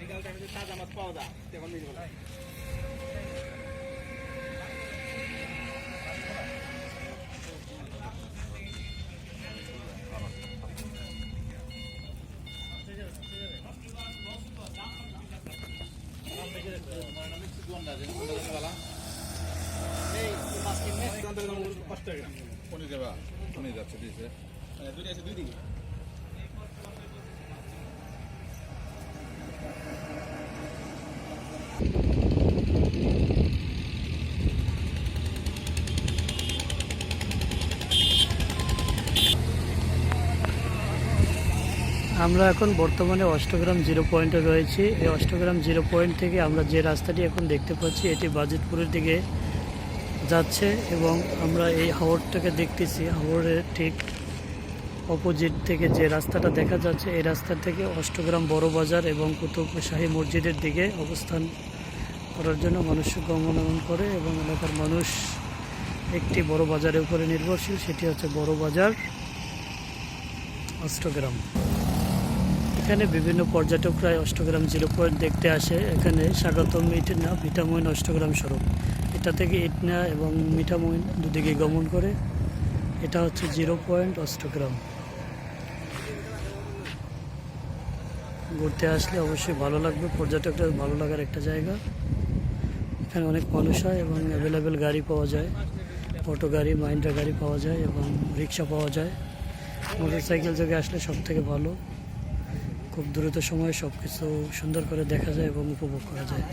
বিকাল টাইমে যে তাজা মাছ পাওয়া যায় তখন নিয়ে যাবো। এই মাছ কিনলে এখান থেকে তোমার কষ্ট হয়ে গেছে। কোনে যাবা কোনে যাচ্ছে দিয়েছে মানে দুইটা আছে দুই দিকে আমরা এখন বর্তমানে অষ্টগ্রাম জিরো পয়েন্টে রয়েছি। এই অষ্টগ্রাম জিরো পয়েন্ট থেকে আমরা যে রাস্তাটি এখন দেখতে পাচ্ছি, এটি বাজিতপুরের দিকে যাচ্ছে এবং আমরা এই হাওড়টাকে দেখতেছি। হাওড়ের ঠিক অপোজিট থেকে যে রাস্তাটা দেখা যাচ্ছে, এই রাস্তা থেকে অষ্টগ্রাম বড় বাজার এবং কুতুব শাহী মসজিদের দিকে অবস্থান করার জন্য মানুষ গমনাগমন করে এবং এলাকার মানুষ একটি বড় বাজারের উপরে নির্ভরশীল, সেটি হচ্ছে বড় বাজার অষ্টগ্রাম। এখানে বিভিন্ন পর্যটকরা অষ্টগ্রাম জিরো পয়েন্ট দেখতে আসে। এখানে স্বাগতম ইটনা ভিটামইন অষ্টগ্রাম সড়ক এটা থেকে ইটনা এবং মিঠামইন দুদিকে গমন করে। এটা হচ্ছে জিরো পয়েন্ট অষ্টগ্রাম। ঘুরতে আসলে অবশ্যই ভালো লাগবে। পর্যটকদের ভালো লাগার একটা জায়গা। এখানে অনেক মানুষ হয় এবং অ্যাভেলেবেল গাড়ি পাওয়া যায়। অটো গাড়ি মাইন্ড্রা গাড়ি পাওয়া যায় এবং রিক্সা পাওয়া যায়। মোটর সাইকেল যোগে আসলে সব থেকে ভালো। খুব দ্রুত সময়ে সব কিছু সুন্দর করে দেখা যায় এবং উপভোগ করা যায়।